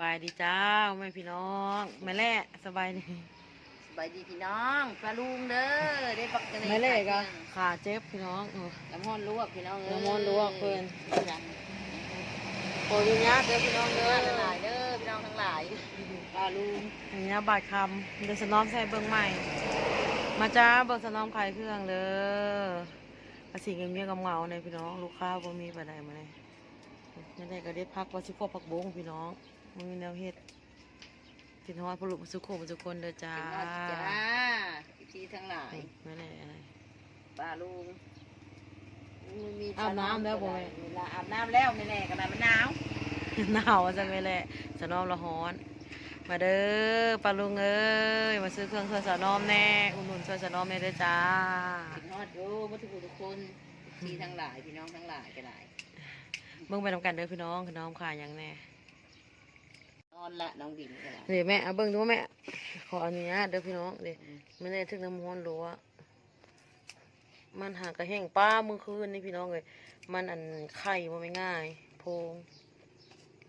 บายดีจ้าแม่พี่น้องแม่แล่สบายดีสบายดีพี่น้องปลาลุงเด้อได้ปักกันแม่แล่ก็ขาเจ็บพี่น้องเออน้ำมันลวกพี่น้องเอ้ยน้ำมันลวกเพิ่นจ้ะโอ้ยยากเด้อพี่น้องเด้เด้ออทั้งหลายเด้อพี่น้องทั้งหลายปลาลุงอย่างเงี้ยบาดคำเดี๋ยวสนอมใส่เบิ่งใหม่ มาจ้าเบิ่งสนอมขายเครื่องเด้อภาษีเงียบๆเงาๆในพี่น้องลูกค้าบ่มีปานใดมาเลยไม่ได้ก็เด็ดพักว่าสิพวกผักบงพี่น้อง มันมีแนวเฮ็ดกินฮอดพลุสุโขสุคนเด้อจ้าเป็นนอดจ้าพี่ทั้งหลายไม่ได้อะไรปลาลุงมีอาบน้ำแล้วบ่แม่เวลาอาบน้ำแล้วไม่แน่กันนะมันหนาวหนาวจังเลยแหละสนอมละฮ้อน มาเด้อปลาลุงเอ้ยมาซื้อเครื่องช่วยสนอมแน่อุดหนุนช่วยสนอมแน่เด้อจ้ากินฮอดโยมาทุกคนทุกคนพี่ทั้งหลายพี่น้องทั้งหลายก็ได้เบิ่งไปทำกันเด้อพี่น้องพี่น้องขายหยังแน่ นอนละน้องบิ่งก็ได้เดี๋ยวแม่เอาเบิ่งดูแม่ ขออนุญาตเด้อพี่น้องเดี๋ยวไม่ได้ถึงน้ำฮ้อนรัวมันหากระแห้งป้ามือคืนนี่พี่น้องเลยมันอันไข่มันไม่ง่าย โพง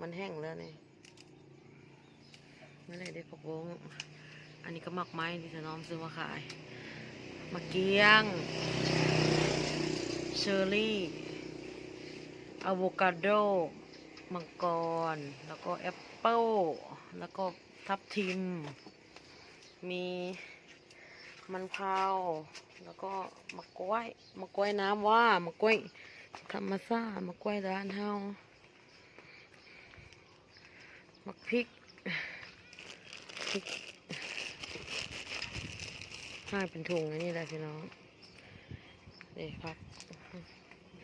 มันแห้งแล้วนี่ไม่ได้ได้ผักบงอันนี้ก็หมักไม้ที่สนอมซื้อมาขายมะเกียง เชอร์รี่อะโวคาโด มังกร แล้วก็แอป เปิลแล้วก็ทับทิม มีมันพราวแล้วก็มะกล้วยมะกล้วยน้ำว่ามะกล้วยธรรมชาติมะกล้วยร้านเฮามักพริกพริกห้เป็นถุงอันนี้แหละพี่น้องเด็พัก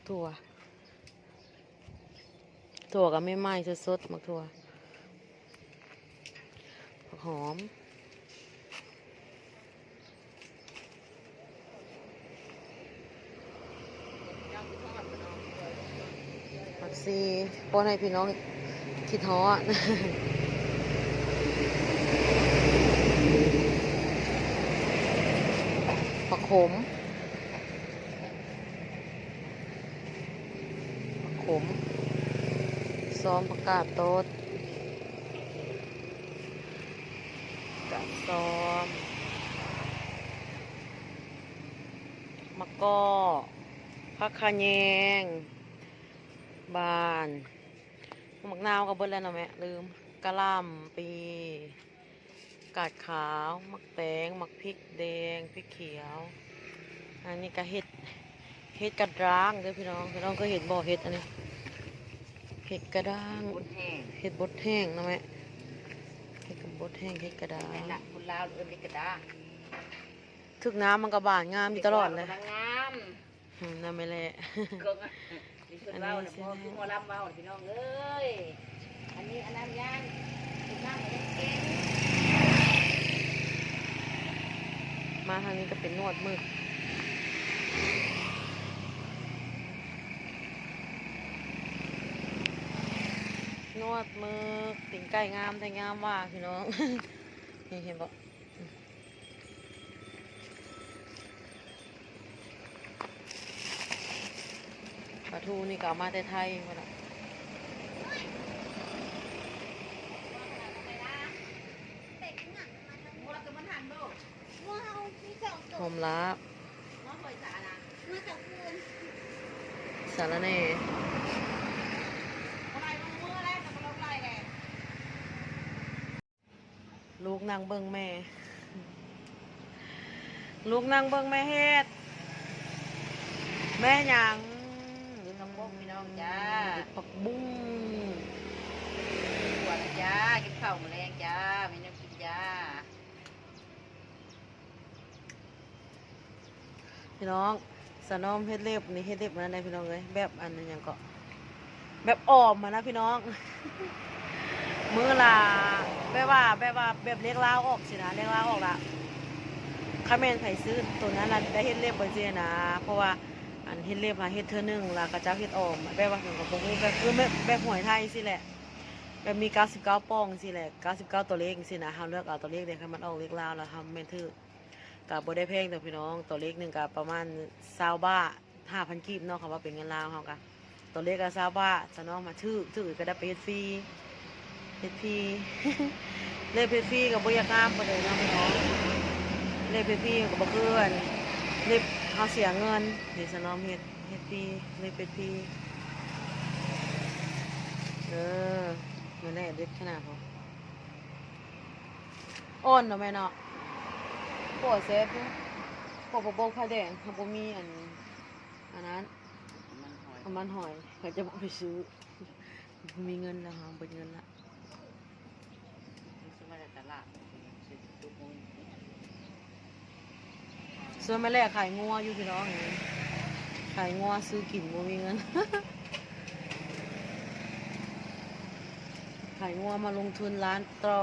ถั่วถั่วก็ไม่ไหม้สดๆมักถั่ว หอม ผักซีป้อนให้พี่น้องคิดฮอผักขมผักขมซ้อมประกาศโต๊ดกาซ้อม มะกอกผักขะแยง บานมักนาวกับเบิ้ลแล้วเนาะแม่ลืมกะหล่ำปีกาดขาวมักแตงมักพริกแดงพริกเขียว อันนี้ก็เห็ดเห็ดกระด้างเด้อพี่น้องพี่น้องก็เห็ดบ่อเห็ดอันนี้เห็ดกระด้างบนแห้งเห็ดบดแห้งนะแม่เห็ดกับบดแห้งเห็ดกระด้างนั่นละคุณลาวเอิ้นเด็กกระดา ทึกน้ำมันก็บานงามอยู่ตลอดเลยกำงามอืมนั่นไม่แหละ ก็มีคนเล่าเนี่ยพ่อคือหมอลำเล่าพี่น้องเอ้ยอันนี้อันนั้นย่างคุณน้ำอันนี้เก่งมาทางนี้ก็เป็นนวดมืออนวดมือติ่งไก่งามแต่งามว่าพี่น้อง นี่เห็นบ่ปล ทูนี่ก็เอามาแต่ไทยหมดละหอมละสารแหน่ลูกนางเบิงแม่ ลูกนางเบิงแม่เฮ็ด แม่หยัง ดูน้องบกพี่น้อง จ้าปักบุ้งปวดนะจ้ากินข้าวแมลงจ้าไม่น้ำกินจ้าพี่น้องสนอมเฮ็ดเล็บนี่เฮ็ดเล็บมาได้พี่น้องเลยแบบอันนั้นยังก็แบบออมมานะพี่น้อง มือละแบบว่าแบบว่าแบบเล็กล้าออกสินะเล็กล้าออกละคาเมนไผซื้อตัวนั้นละได้เฮ็ดเล็บเบอร์เจนะ เพราะว่า อันเฮ็ดเล็บมาเฮ็ดเธอหนึ่งละกระเจ้าเฮ็ดออมแบบว่าถึงกับบ่ฮู้แบบคือแบบแบบหวยไทยสิแหละแบบมี 99ป้องสิแหละ 99 ตัวเลขสินะเฮาเลือกเอาตัวเลขเดียวให้มันออกเลขลาวแล้วทำแม่นถือก็บ่ได้แพงแต่พี่น้องตัวเลขหนึ่งก็ประมาณ20บาท5,000กีบเนาะคำว่าเป็นเงินลาวเฮาก็ตัวเลขก็20บาทซะนาะมาถือถือก็ได้ไปเฮ็ดฟรีเฮ็ดพีเล็บเฮ็ดพีกับบ่อยากงามปานใดเนาะพี่น้องเล็บเฮ็ดพีก็บ่คืออัน เล็บเฮาเสียเงินนี่สนอมเฮ็ดเฮ็ดพีเล็บเฮ็ดพีเออมันแน่เด็ดขนาดพออ่อนเนาะแม่เนาะปวดเซฟอยู่ปวดบ่บ่ผ้าแดงเขาบ่มีอันอันนั้นมันหอยเอามันหอยเขาจะบอกไปซื้อมีเงินแล้วค่ะเบิดเงินละ มันซื้อมาจากตลาดซื้อทุกมื้อ ส่วนแม่แรกขายงัวอยู่พี่น้องอย่างนี้ขายงัวซื้อกินบ่มีเงินขายงัวมาลงทุนร้านต่อ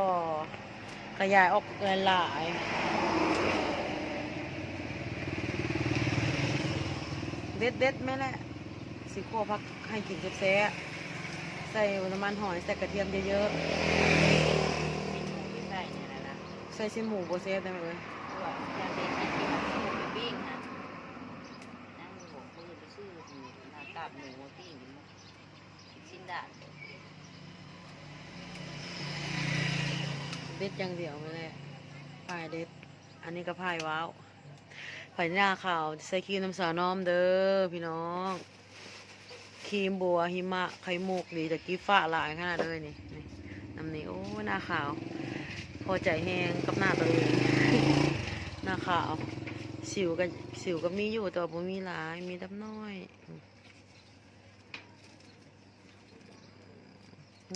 ขยายออกหลายๆเด็ดเด็ดๆแม่แหละสิขัวพักให้กินแซ่บๆใส่น้ำมันหอยใส่กระเทียมเยอะมีหมูมีไส้เนี่ยนะนะๆใส่ชิ้นหมูโบเซฟได้ไหมเว้ยเพราะว่าอยากได้กินที่มันหมูไปปิ้งนะนั่งบอกมือไปซื้อหมู หน้ากาบหมูมาปิ้งกินมั้งชิ้นดาเด็ดอย่างเดียวไม่ได้พายเด็ด อันนี้ก็พายว้าวพายหน้าขาวใส่ครีมน้ำสาน้อมเด้อพี่น้อง ครีมบัวหิมะไข่มุกดีแต่กี้ฟ้าหลายขนาดเลยนี่น้ำนี้โอ้หน้าขาว พอใจแห้งกับหน้าตัวเองหน้าขาว สิวก็สิวก็มีอยู่แต่ว่าบ่มีหลายมีดำน้อยอืมห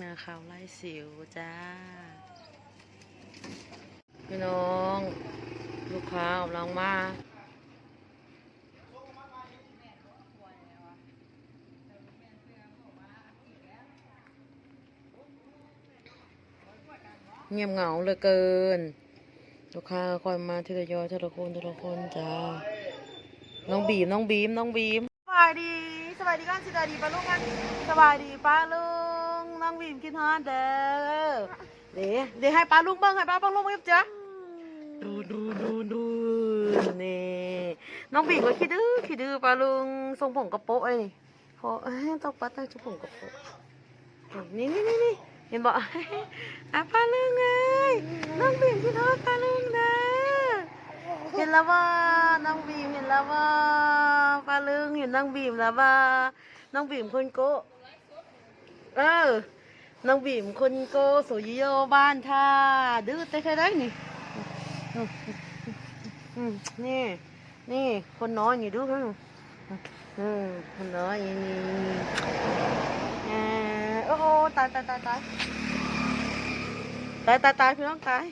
น้าขาวไล่สิวจ้า พี่น้อง ลูกค้ากำลังมาเงียบเหงาเหลือเกิน ลูกค้าคอยมาทีละยอยทีละคนทีละคนจ้า น้องบีมน้องบีมน้องบีมสบายดีสบายดีกันสบายดีป้าลุงกันสบายดีป้าลุงน้ องบีมกินฮอนเด้อเดี๋ยวเดี๋ยวให้ป้าลุงเบิ้งให้ป้าลุงเบิ้งจ้ะดูดูดูดูนี่น้องบีก็คิดดื้อคิดดื้อปลาลุงทรงผมกระโปะไอ้นี่พอต้องปัดตั้งทรงผมกระโปะนี่นี่นี่นี่เห็นบอกอะปลาลุงไงน้องบีมคิดทอดปลาลุงนะเห็นแล้วว่าน้องบีมเห็นแล้วว่าปลาลุงเห็นน้องบีมแล้วว่าน้องบีมคนโกะเออ น้องบีมคนโกะโสยิโยบ้านท่าดื้อแต่แค่ได้นี่นี่ นี่คนน้อยนี่ดูเขาคนน้อยนี่นี่เออโอ้โหตายตายตายตายตายตายตายพี่น้องตาย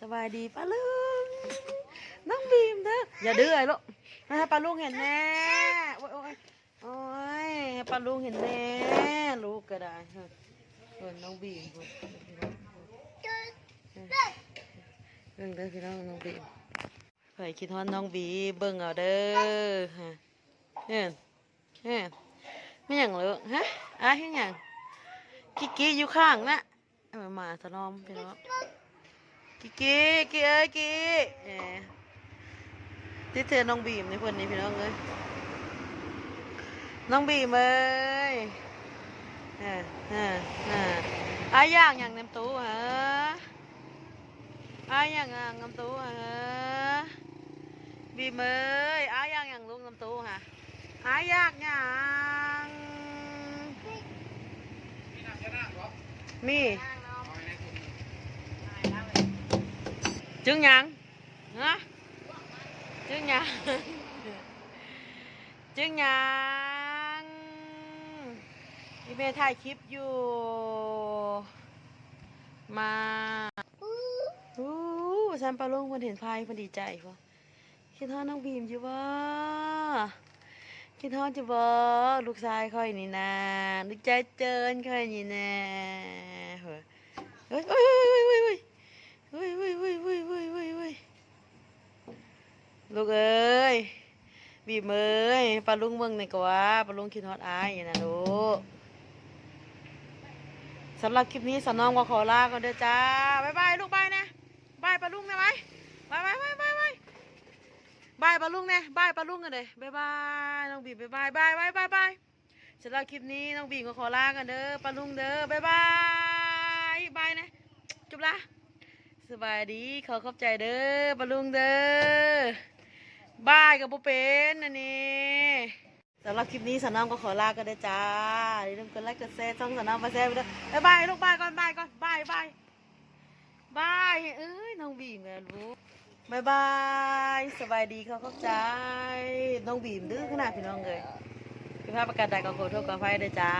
สบายดีป้าลุงน้องบีมเด้ออย่าดื้อไอ้ลูกให้ป้าลุงเห็นแน่โอ้ยโอ้ยป้าลุงเห็นแน่ลูกก็ได้ เออน้องบีมเพิ่นเบิ่งเด้อพี่น้องน้องบีมเผยคิดฮอนน้องบีเบิ่งเอาเด้อฮะเห็นเห็นไม่หยังเลยฮะอะเห็นหยังกิกกี้อยู่ข้างนะมาสนอมพี่น้องกิกกี้กี้เอ้ยกี้แหมที่เธอน้องบีมในคนนี้พี่น้องเอ้ยน้องบีมเอ้ย อ่าอ่าอ่าอาอย่างอย่างเต็มตู้เหรออาอย่างอย่างเต็มตู้เหรอบีมเอ้ยอาอย่างอย่างลุงเต็มตู้ฮะอาอย่างอย่างมี chứng nhận hả chứng nhận chứng nhận อีเมถ่ายคลิปอยู่ มาอู้ฉันปลาลุงคนเห็นพายคนดีใจปะคิดทอดน้องบีมอยู่บ่คิดทอดอยู่บ่ลูกชายค่อยนี่นะลูกใจเจินค่อยนี่นะเฮ้ยเฮ้ยเฮ้ยเฮ้ยเฮ้ยเฮ้ยเฮ้ยเฮ้ยเฮ้ยเฮ้ยเฮ้ยเฮ้ยลูกเอ้ยบีมเอ้ยปลาลุงเบิ่งหน่ยกว่าปลาลุงคิดทอดอายนะลูก สำหรับคลิปนี้สาน้องก็ขอลาก่อนเด้อจ้าบายบายลูกบายนะบายปลาลุงนะบายบายบายบายบายบายบายปลาลุงนะบายปลาลุงกันเลยบายบายน้องบีบายบายบายบายบายบายสำหรับคลิปนี้น้องบีก็ขอลากันเด้อปลาลุงเด้อบายบายบายนะจุบละสบายดีขอขอบใจเด้อบาลุงเด้อบายกับบุเป็นอันนี้ำหรับคลิปนี้สน้องก็ขอลากันเด้จ้าอย่าลืมกดไลค์กดแชร์ช่องสน้องมาแชร์ไปด้อบ๊ายบายลูกบายก่อนบายก่อนบายบายบายเอ้ยน้องบีมเลยลูกบายบายสบายดีเขาเข้าใจน้องบีมดื้อขนาดพี่น้องเลยพี่ภาพประกาศใดก็ขอโทษขออภัยเด้อจ้า